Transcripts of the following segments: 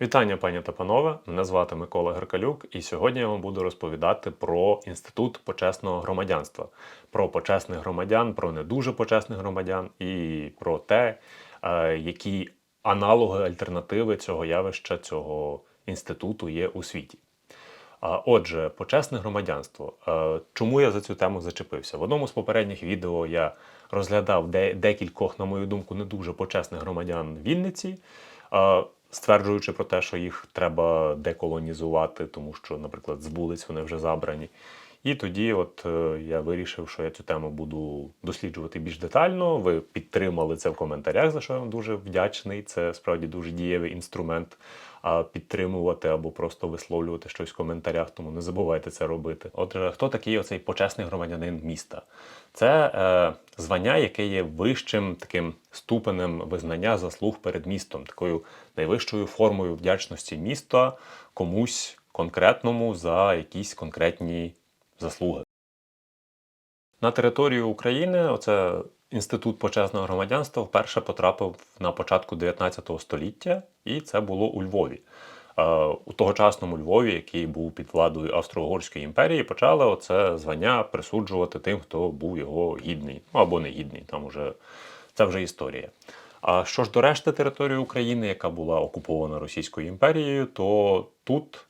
Вітання, пані та панове. Мене звати Микола Геркалюк, і сьогодні я вам буду розповідати про інститут почесного громадянства, про почесних громадян, про не дуже почесних громадян і про те, е, які аналоги, альтернативи цього явища, цього інституту є у світі. Отже, почесне громадянство. Е, Чому я за цю тему зачепився? В одному з попередніх відео я розглядав декількох, на мою думку, не дуже почесних громадян Вінниці, е, стверджуючи про те, що їх треба деколонізувати, тому що, наприклад, з вулиць вони вже забрані. І тоді, от е, я вирішив, що я цю тему буду досліджувати більш детально. Ви підтримали це в коментарях, за що я вам дуже вдячний. Це справді дуже дієвий інструмент підтримувати або просто висловлювати щось в коментарях, тому не забувайте це робити. Отже, хто такий оцей почесний громадянин міста? Це е, звання, яке є вищим таким ступенем визнання заслуг перед містом, такою найвищою формою вдячності міста комусь конкретному за якісь конкретні заслуги. На територію України оце інститут почесного громадянства вперше потрапив на початку 19 століття, і це було у Львові. Е, У тогочасному Львові, який був під владою Австро-Угорської імперії, почали оце звання присуджувати тим, хто був його гідний, ну або не гідний. Там уже це вже історія. А що ж до решти території України, яка була окупована Російською імперією, то тут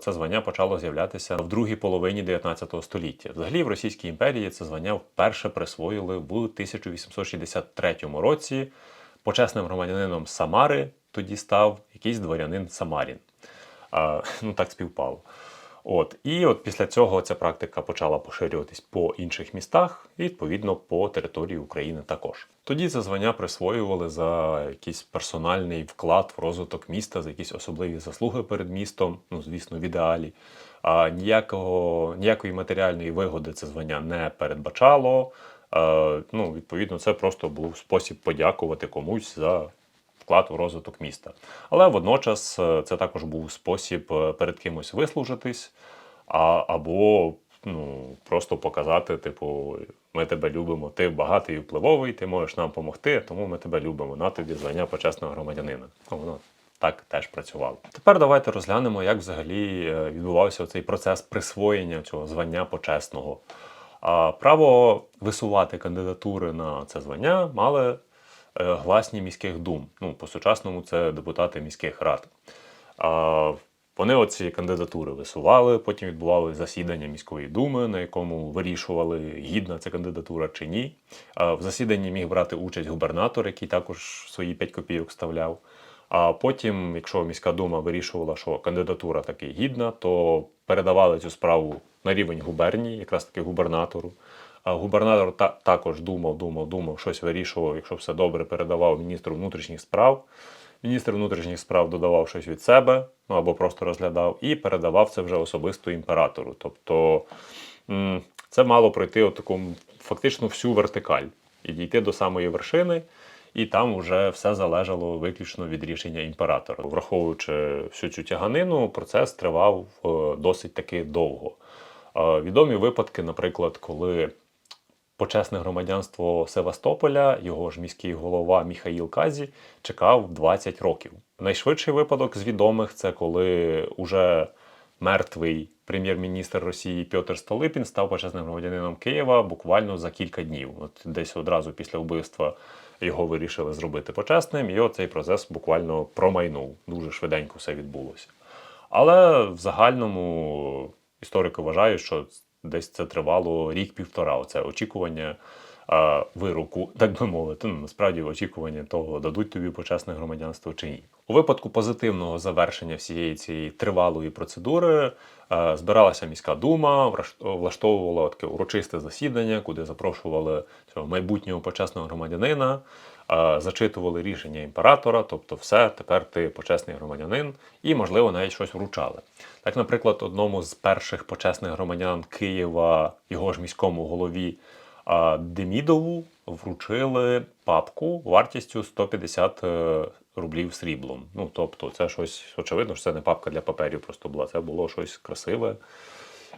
це звання почало з'являтися в другій половині 19 століття. Взагалі в Російській імперії це звання вперше присвоїли в 1863 році. Почесним громадянином Самари тоді став якийсь дворянин Самарін. А, ну так співпало. От і от після цього ця практика почала поширюватись по інших містах, і відповідно по території України також. Тоді це звання присвоювали за якийсь персональний вклад в розвиток міста, за якісь особливі заслуги перед містом, ну звісно, в ідеалі. А ніякого ніякої матеріальної вигоди це звання не передбачало. Е, ну, відповідно, це просто був спосіб подякувати комусь за вклад у розвиток міста. Але водночас е, це також був спосіб е, перед кимось вислужитись, а, або ну, просто показати, типу, ми тебе любимо, ти багатий і впливовий, ти можеш нам допомогти, тому ми тебе любимо. На тобі звання почесного громадянина. Ну, воно так теж працювало. Тепер давайте розглянемо, як взагалі е, відбувався цей процес присвоєння цього звання почесного. А право висувати кандидатури на це звання мали гласні міських дум. Ну, по-сучасному це депутати міських рад. А, Вони оці кандидатури висували, потім відбували засідання міської думи, на якому вирішували, гідна ця кандидатура чи ні. А В засіданні міг брати участь губернатор, який також свої 5 копійок вставляв. А потім, якщо міська дума вирішувала, що кандидатура таки гідна, то передавали цю справу на рівень губернії, якраз таки губернатору. Губернатор та- також думав, думав, думав, щось вирішував, якщо все добре, передавав міністру внутрішніх справ. Міністр внутрішніх справ додавав щось від себе, ну або просто розглядав, і передавав це вже особисто імператору. Тобто це мало пройти от таку фактично всю вертикаль і дійти до самої вершини, і там вже все залежало виключно від рішення імператора. Враховуючи всю цю тяганину, процес тривав е, досить таки довго. Е, Відомі випадки, наприклад, коли почесне громадянство Севастополя, його ж міський голова Міхаїл Казі чекав 20 років. Найшвидший випадок з відомих це коли уже мертвий прем'єр-міністр Росії Пьотр Столипін став почесним громадянином Києва буквально за кілька днів. От десь одразу після вбивства його вирішили зробити почесним, і оцей процес буквально промайнув. Дуже швиденько все відбулося. Але в загальному історики вважають, що десь це тривало рік-півтора. Оце очікування а, вироку, так би мовити. Ну, насправді очікування того, дадуть тобі почесне громадянство чи ні. У випадку позитивного завершення всієї цієї тривалої процедури е, збиралася міська дума, влаштовувала таке урочисте засідання, куди запрошували цього майбутнього почесного громадянина, зачитували рішення імператора, тобто все, тепер ти почесний громадянин, і, можливо, навіть щось вручали. Так, наприклад, одному з перших почесних громадян Києва, його ж міському голові Демідову вручили папку вартістю 150 е, рублів сріблом. Ну, тобто, це щось, очевидно, що це не папка для паперів просто була, це було щось красиве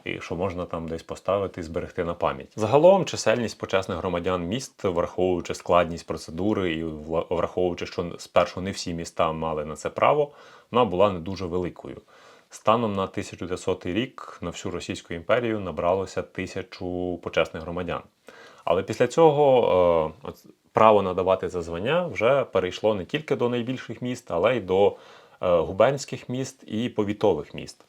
і що можна там десь поставити і зберегти на пам'ять. Загалом чисельність почесних громадян міст, враховуючи складність процедури і враховуючи, що спершу не всі міста мали на це право, вона була не дуже великою. Станом на 1900 рік на всю Російську імперію набралося тисячу почесних громадян. Але після цього е, право надавати це звання вже перейшло не тільки до найбільших міст, але й до е, губернських міст і повітових міст.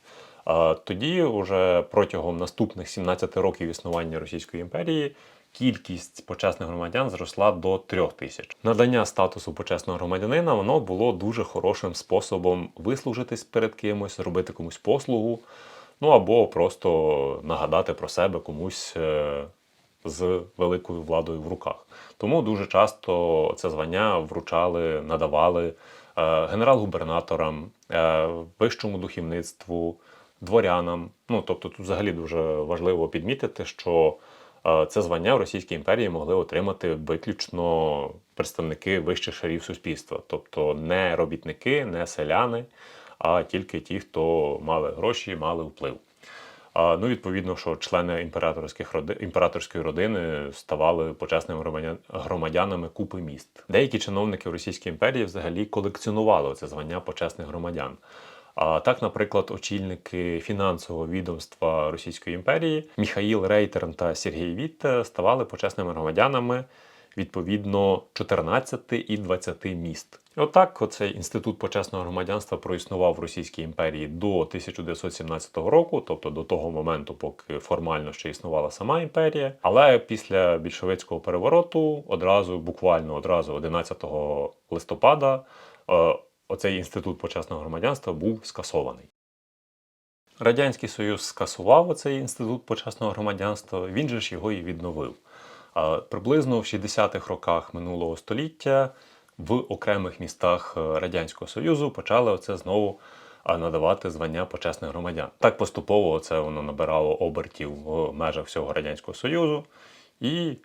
Тоді, уже протягом наступних 17 років існування Російської імперії, кількість почесних громадян зросла до трьох тисяч. Надання статусу почесного громадянина воно було дуже хорошим способом вислужитись перед кимось, зробити комусь послугу, ну або просто нагадати про себе комусь. е, з великою владою в руках. Тому дуже часто це звання вручали, надавали е, генерал-губернаторам, е, вищому духовництву, дворянам. Ну тобто, тут взагалі дуже важливо підмітити, що е, це звання в Російській імперії могли отримати виключно представники вищих шарів суспільства, тобто не робітники, не селяни, а тільки ті, хто мали гроші, мали вплив. Ну, відповідно, що члени імператорських роди... імператорської родини ставали почесними громадян... громадянами купи міст. Деякі чиновники в Російській імперії взагалі колекціонували це звання почесних громадян. А так, наприклад, очільники фінансового відомства Російської імперії Міхаїл Рейтерн та Сергій Вітте ставали почесними громадянами відповідно 14 і 20 міст. Отак, оцей інститут почесного громадянства проіснував в Російській імперії до 1917 року, тобто до того моменту, поки формально ще існувала сама імперія. Але після більшовицького перевороту, одразу, буквально одразу 11 листопада, е, оцей інститут почесного громадянства був скасований. Радянський Союз скасував оцей інститут почесного громадянства, він же ж його і відновив. Приблизно в 60-х роках минулого століття в окремих містах е, Радянського Союзу почали оце знову надавати звання почесних громадян. Так поступово це воно набирало обертів в межах всього Радянського Союзу і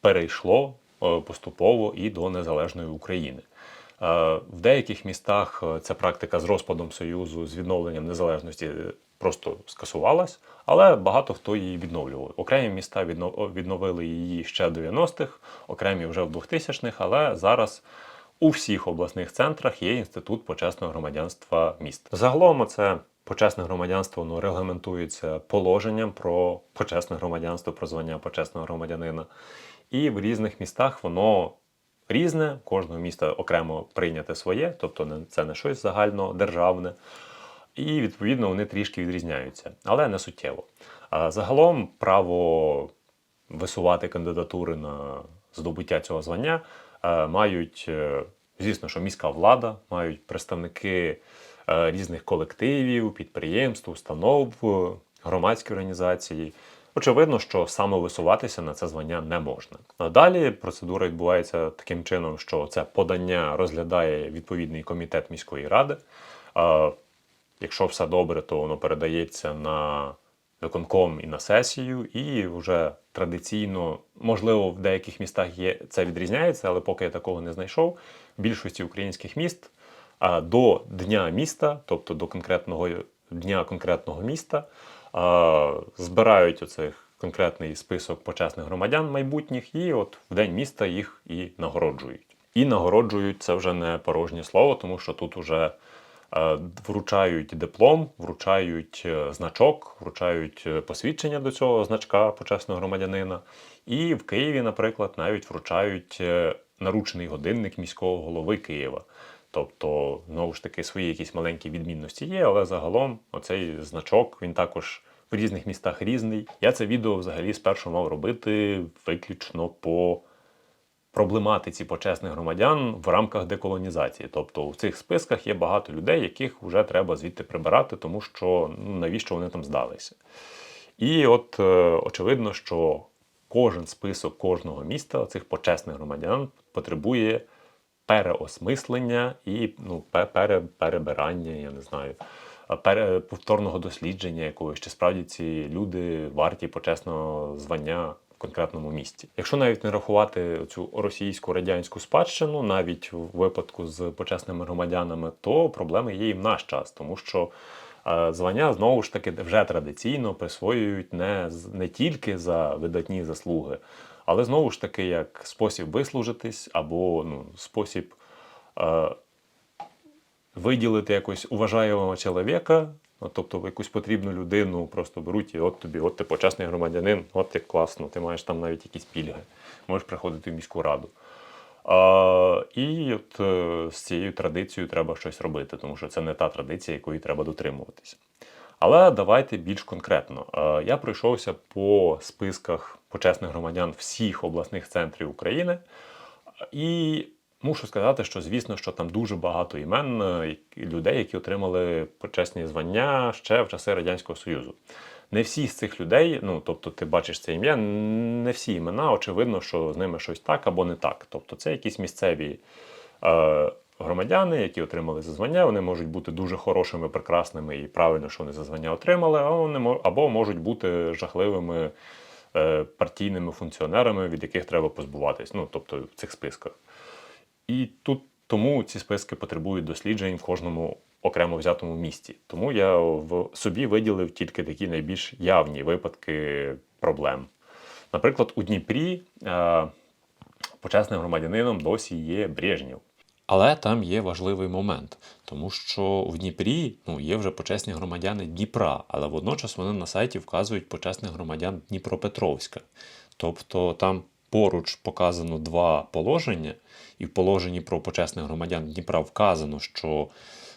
перейшло е, поступово і до незалежної України. Е, В деяких містах е, ця практика з розпадом Союзу, з відновленням незалежності е, просто скасувалась, але багато хто її відновлював. Окремі міста відновили її ще в 90-х, окремі вже в 2000-х, але зараз у всіх обласних центрах є інститут почесного громадянства міст. Загалом це почесне громадянство воно регламентується положенням про почесне громадянство, про звання почесного громадянина. І в різних містах воно різне, кожного міста окремо прийняте своє, тобто це не щось загальнодержавне. І відповідно вони трішки відрізняються, але не суттєво. А загалом право висувати кандидатури на здобуття цього звання е, мають, е, звісно, що міська влада, мають представники е, різних колективів, підприємств, установ, громадські організації. Очевидно, що самовисуватися на це звання не можна. Далі процедура відбувається таким чином, що це подання розглядає відповідний комітет міської ради. Якщо все добре, то воно передається на виконком і на сесію, і вже традиційно, можливо, в деяких містах є це відрізняється, але поки я такого не знайшов, в більшості українських міст до дня міста, тобто до конкретного дня конкретного міста, збирають оцих конкретний список почесних громадян майбутніх, і от в день міста їх і нагороджують. І нагороджують це вже не порожнє слово, тому що тут уже е, вручають диплом, вручають е, значок, вручають е, посвідчення до цього значка почесного громадянина. І в Києві, наприклад, навіть вручають наручний годинник міського голови Києва. Тобто, знову ж таки, свої якісь маленькі відмінності є, але загалом оцей значок він також в різних містах різний. Я це відео взагалі спершу мав робити виключно по проблематиці почесних громадян в рамках деколонізації. Тобто в цих списках є багато людей, яких вже треба звідти прибирати, тому що ну, навіщо вони там здалися. І от е, очевидно, що кожен список кожного міста цих почесних громадян потребує переосмислення і ну, пере, перебирання, я не знаю, пере, повторного дослідження якогось, чи справді ці люди варті почесного звання в конкретному місті. Якщо навіть не рахувати цю російську радянську спадщину, навіть в випадку з почесними громадянами, то проблеми є і в наш час, тому що Е, Звання знову ж таки вже традиційно присвоюють не, не тільки за видатні заслуги, але знову ж таки як спосіб вислужитись або ну, спосіб е, виділити якось уважаємого чоловіка, ну, тобто якусь потрібну людину просто беруть і от тобі, от ти почесний громадянин, от як класно, ти маєш там навіть якісь пільги, можеш приходити в міську раду. А, і от е, з цією традицією треба щось робити, тому що це не та традиція, якої треба дотримуватися. Але давайте більш конкретно. Е, Я пройшовся по списках почесних громадян всіх обласних центрів України. І мушу сказати, що звісно, що там дуже багато імен е, людей, які отримали почесні звання ще в часи Радянського Союзу. Не всі з цих людей, ну тобто, ти бачиш це ім'я, не всі імена, очевидно, що з ними щось так або не так. Тобто, це якісь місцеві е, громадяни, які отримали це звання. Вони можуть бути дуже хорошими, прекрасними і правильно, що вони це звання отримали, а вони або можуть бути жахливими е, партійними функціонерами, від яких треба позбуватись. Ну, тобто в цих списках. І тут тому ці списки потребують досліджень в кожному окремо взятому місті. Тому я в собі виділив тільки такі найбільш явні випадки проблем. Наприклад, у Дніпрі е, почесним громадянином досі є Брежнєв. Але там є важливий момент, тому що в Дніпрі ну, є вже почесні громадяни Дніпра, але водночас вони на сайті вказують почесних громадян Дніпропетровська. Тобто там поруч показано два положення, і в положенні про почесних громадян Дніпра вказано, що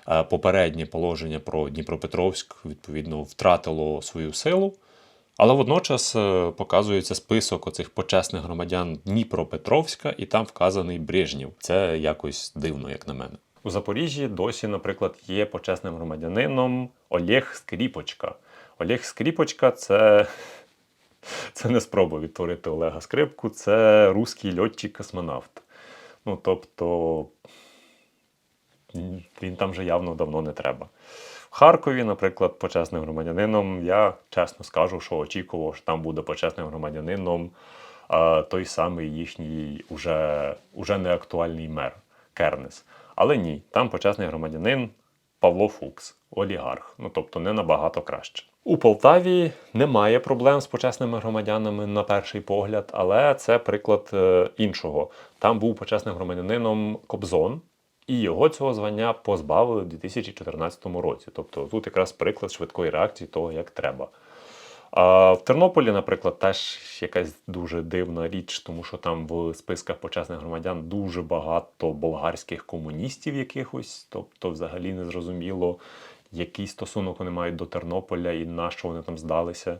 е, попереднє положення про Дніпропетровськ відповідно втратило свою силу. Але водночас е, показується список оцих почесних громадян Дніпропетровська, і там вказаний Брежнєв. Це якось дивно, як на мене. У Запоріжжі досі, наприклад, є почесним громадянином Олег Скріпочка. Олег Скріпочка це, це не спроба відтворити Олега Скрипку, це руський льотчик-космонавт. Ну, тобто, він там вже явно давно не треба. Харкові, наприклад, почесним громадянином, я чесно скажу, що очікував, що там буде почесним громадянином а, той самий їхній уже, уже неактуальний мер Кернес. Але ні, там почесний громадянин Павло Фукс, олігарх. Ну тобто не набагато краще. У Полтаві немає проблем з почесними громадянами на перший погляд, але це приклад е, іншого. Там був почесним громадянином Кобзон, і його цього звання позбавили в 2014 році. Тобто тут якраз приклад швидкої реакції того, як треба. А в Тернополі, наприклад, теж якась дуже дивна річ, тому що там в списках почесних громадян дуже багато болгарських комуністів якихось, тобто взагалі не зрозуміло, який стосунок вони мають до Тернополя і на що вони там здалися.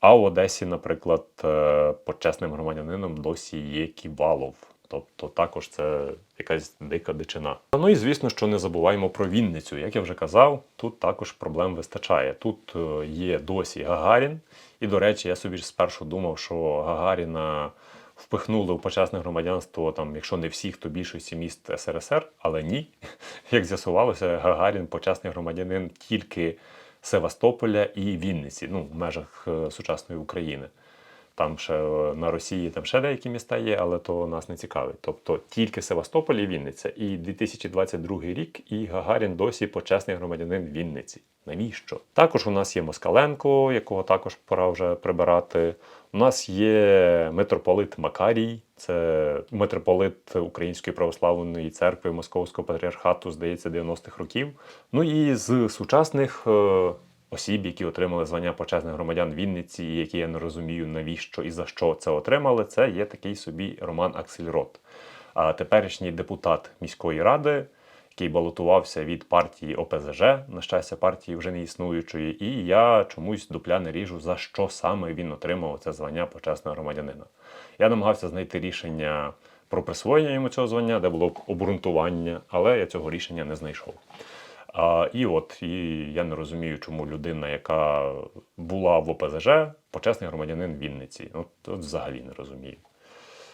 А в Одесі, наприклад, е, почесним громадянином досі є Ківалов. Тобто також це якась дика дичина. Ну і звісно, що не забуваємо про Вінницю. Як я вже казав, тут також проблем вистачає. Тут е, є досі Гагарін. І, до речі, я собі спершу думав, що Гагаріна впихнули в почесне громадянство, там, якщо не всіх, то більшості міст СРСР, але ні. Як з'ясувалося, Гагарін почесний громадянин тільки Севастополя і Вінниці, ну, в межах е, сучасної України. Там ще е, на Росії там ще деякі міста є, але то нас не цікавить. Тобто тільки Севастополь і Вінниця. І 2022 рік, і Гагарін досі почесний громадянин Вінниці. Навіщо? Також у нас є Москаленко, якого також пора вже прибирати. У нас є митрополит Макарій, це митрополит Української православної церкви Московського патріархату, здається, 90-х років. Ну і з сучасних е, осіб, які отримали звання почесних громадян Вінниці, які я не розумію, навіщо і за що це отримали, це є такий собі Роман Аксельрот, теперішній депутат міської ради, який балотувався від партії ОПЗЖ, на щастя, партії вже не існуючої, і я чомусь дупля не ріжу, за що саме він отримав це звання почесного громадянина. Я намагався знайти рішення про присвоєння йому цього звання, де було б обґрунтування, але я цього рішення не знайшов. А, і от і я не розумію, чому людина, яка була в ОПЗЖ, почесний громадянин Вінниці. От, от взагалі не розумію.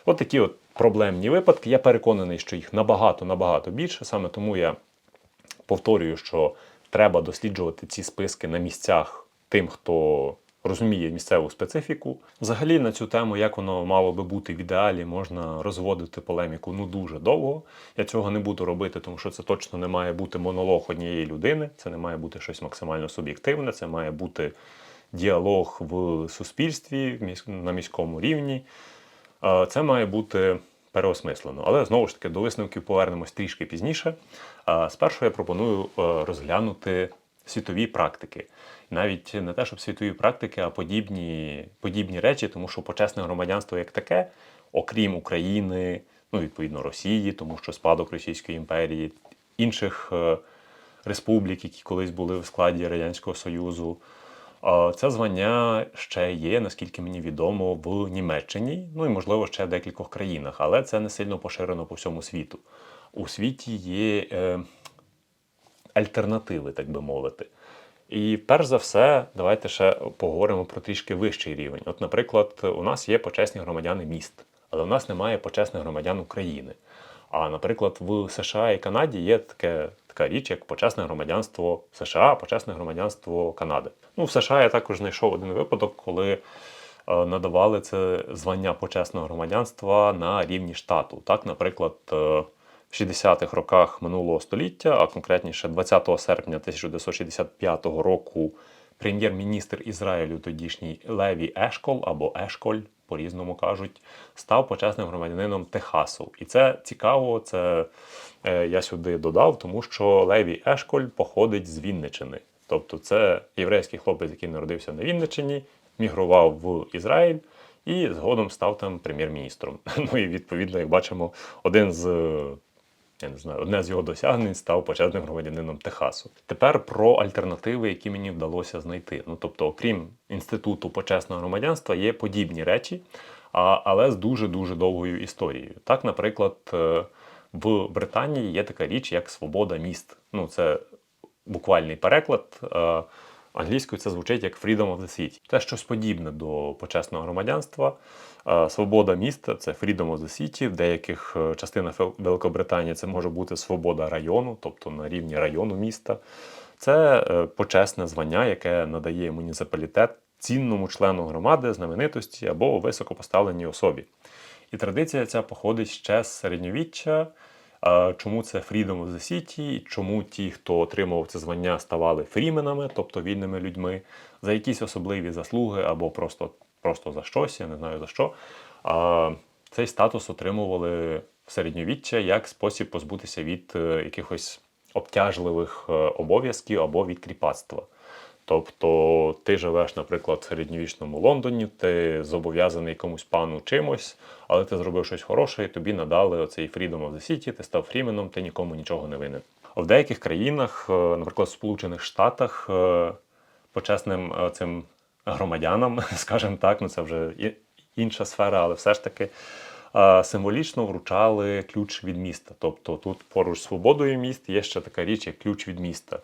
От такі от проблемні випадки. Я переконаний, що їх набагато набагато більше. Саме тому я повторюю, що треба досліджувати ці списки на місцях тим, хто розуміє місцеву специфіку. Взагалі на цю тему, як воно мало би бути в ідеалі, можна розводити полеміку ну дуже довго. Я цього не буду робити, тому що це точно не має бути монолог однієї людини, це не має бути щось максимально суб'єктивне, це має бути діалог в суспільстві на міському рівні. Це має бути переосмислено. Але знову ж таки до висновків повернемось трішки пізніше. Спершу я пропоную е, розглянути світові практики. Навіть не те, щоб світові практики, а подібні, подібні речі, тому що почесне громадянство як таке, окрім України, ну відповідно Росії, тому що спадок Російської імперії, інших е, республік, які колись були в складі Радянського Союзу. Це звання ще є, наскільки мені відомо, в Німеччині, ну і можливо ще в декількох країнах, але це не сильно поширено по всьому світу. У світі є е, альтернативи, так би мовити. І перш за все, давайте ще поговоримо про трішки вищий рівень. От, наприклад, у нас є почесні громадяни міст, але у нас немає почесних громадян України. А, наприклад, в США і Канаді є таке, така річ, як почесне громадянство США, почесне громадянство Канади. Ну, в США я також знайшов один випадок, коли е, надавали це звання почесного громадянства на рівні штату. Так, наприклад, е, в 60-х роках минулого століття, а конкретніше 20 серпня 1965 року, прем'єр-міністр Ізраїлю тодішній Леві Ешкол або Ешколь, по-різному кажуть, став почесним громадянином Техасу. І це цікаво, це е, я сюди додав, тому що Леві Ешколь походить з Вінничини. Тобто це єврейський хлопець, який народився на Вінничині, мігрував в Ізраїль і згодом став там прем'єр-міністром. Ну і відповідно, як бачимо, один з я не знаю, одне з його досягнень став почесним громадянином Техасу. Тепер про альтернативи, які мені вдалося знайти. Ну тобто, окрім інституту почесного громадянства, є подібні речі, а, але з дуже дуже довгою історією. Так, наприклад, е, в Британії є така річ, як свобода міст. Ну, це буквальний переклад. Англійською це звучить як Freedom of the City. Це щось подібне до почесного громадянства. Е, Свобода міста це Freedom of the City. В деяких е, частинах Великобританії це може бути свобода району, тобто на рівні району міста. Це е, почесне звання, яке надає муніципалітет цінному члену громади, знаменитості або високопоставленій особі. І традиція ця походить ще з середньовіччя. Чому це Freedom of the City, чому ті, хто отримував це звання, ставали фріменами, тобто вільними людьми, за якісь особливі заслуги або просто, просто за щось, я не знаю за що. А цей статус отримували в середньовіччя як спосіб позбутися від е, якихось обтяжливих е, обов'язків або від кріпацтва. Тобто ти живеш, наприклад, в середньовічному Лондоні, ти зобов'язаний комусь пану чимось, але ти зробив щось хороше, і тобі надали оцей Freedom of the City, ти став фріменом, ти нікому нічого не винен. В деяких країнах, е, наприклад, в Сполучених Штатах, е, почесним е, цим громадянам, скажімо так, ну це вже інша сфера, але все ж таки символічно вручали ключ від міста. Тобто тут поруч з свободою міст є ще така річ, як ключ від міста.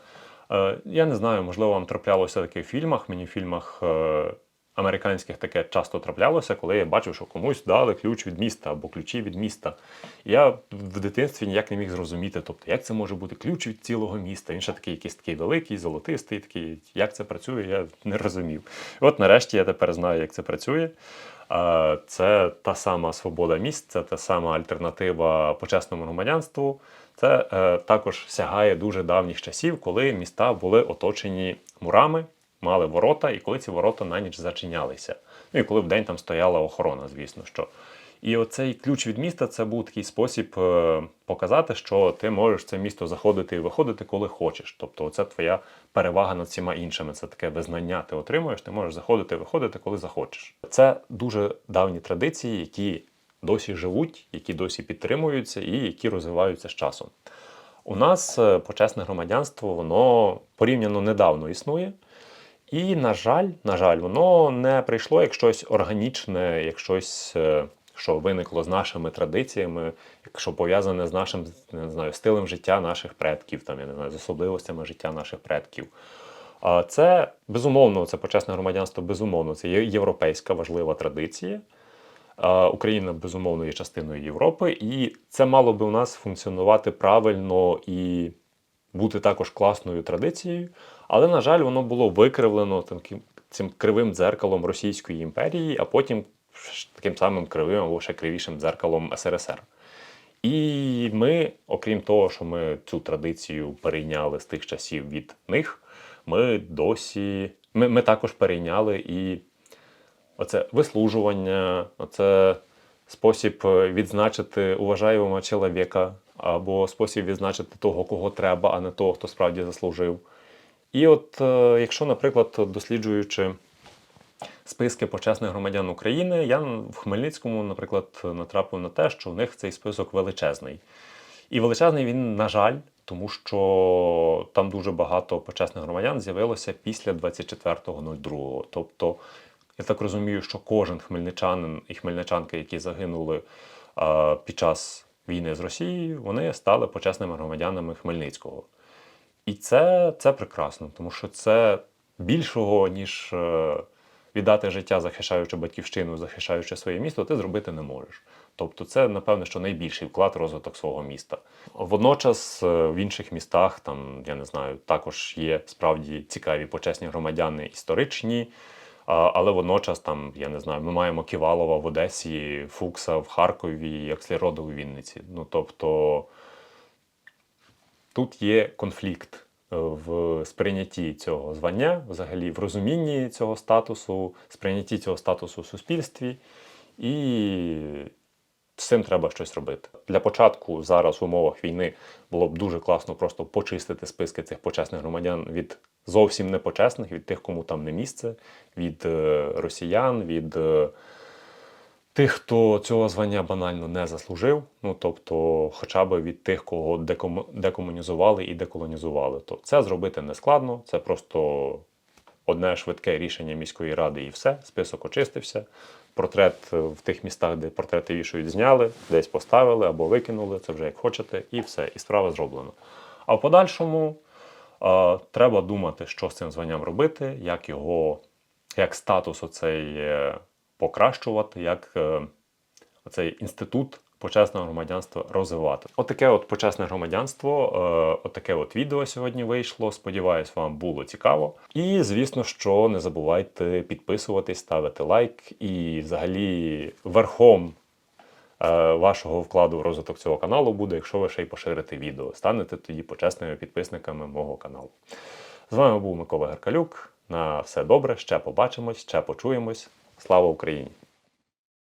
Е, Я не знаю, можливо, вам траплялося таке в фільмах. Мені в фільмах е, американських таке часто траплялося, коли я бачив, що комусь дали ключ від міста або ключі від міста. Я в дитинстві ніяк не міг зрозуміти, тобто, як це може бути ключ від цілого міста. Він ще такий якийсь такий великий, золотистий, такий. Як це працює, я не розумів. От нарешті я тепер знаю, як це працює. Е, Це та сама свобода міст, це та сама альтернатива почесному громадянству. Це е, також сягає дуже давніх часів, коли міста були оточені мурами, мали ворота, і коли ці ворота на ніч зачинялися. Ну і коли вдень там стояла охорона, звісно що. І оцей ключ від міста це був такий спосіб е, показати, що ти можеш це місто заходити і виходити, коли хочеш. Тобто, це твоя перевага над всіма іншими. Це таке визнання ти отримуєш, ти можеш заходити і виходити, коли захочеш. Це дуже давні традиції, які досі живуть, які досі підтримуються і які розвиваються з часом. У нас е, почесне громадянство, воно порівняно недавно існує. І, на жаль, на жаль, воно не прийшло як щось органічне, як щось, е, що виникло з нашими традиціями, якщо пов'язане з нашим не знаю, стилем життя наших предків, там, я не знаю, з особливостями життя наших предків. Це безумовно, це почесне громадянство, безумовно, це є європейська важлива традиція. Україна безумовно є частиною Європи, і це мало би у нас функціонувати правильно і бути також класною традицією. Але, на жаль, воно було викривлено цим кривим дзеркалом Російської імперії, а потім таким самим кривим або ще кривішим дзеркалом СРСР. І ми, окрім того, що ми цю традицію перейняли з тих часів від них, ми досі. Ми, ми також перейняли і оце вислужування, оце спосіб е, відзначити уважаємого чоловіка, або спосіб відзначити того, кого треба, а не того, хто справді заслужив. І от е, якщо, наприклад, досліджуючи списки почесних громадян України, я в Хмельницькому, наприклад, натрапив на те, що у них цей список величезний. І величезний він, на жаль, тому що там дуже багато почесних громадян з'явилося після 24.02. Тобто, я так розумію, що кожен хмельничанин і хмельничанка, які загинули а, під час війни з Росією, вони стали почесними громадянами Хмельницького. І це, це прекрасно, тому що це більшого, ніж е, віддати життя, захищаючи батьківщину, захищаючи своє місто, ти зробити не можеш. Тобто, це, напевне, що найбільший вклад розвиток свого міста. Водночас е, в інших містах, там, я не знаю, також є справді цікаві почесні громадяни історичні. Але водночас там, я не знаю, ми маємо Ківалова в Одесі, Фукса в Харкові, Акслірода у Вінниці. Ну тобто тут є конфлікт е, в сприйнятті цього звання, взагалі в розумінні цього статусу, сприйнятті цього статусу в суспільстві, і з цим треба щось робити. Для початку зараз в умовах війни було б дуже класно просто почистити списки цих почесних громадян від зовсім непочесних, від тих, кому там не місце, від е, росіян, від. е, Тих, хто цього звання банально не заслужив, ну тобто, хоча б від тих, кого декому- декомунізували і деколонізували. То це зробити не складно, це просто одне швидке рішення міської ради і все. Список очистився. Портрет е, в тих містах, де портрети вішують, зняли, десь поставили або викинули, це вже як хочете, і все, і справа зроблена. А в подальшому е, треба думати, що з цим званням робити, як його, як статус оцей е, покращувати, як е, оцей інститут почесного громадянства розвивати. Отаке от почесне громадянство, е, отаке от відео сьогодні вийшло. Сподіваюсь, вам було цікаво. І звісно, що не забувайте підписуватись, ставити лайк і взагалі верхом. е, Вашого вкладу в розвиток цього каналу буде, якщо ви ще й поширите відео. Станете тоді почесними підписниками мого каналу. З вами був Микола Геркалюк. На все добре, ще побачимось, ще почуємось. Слава Україні!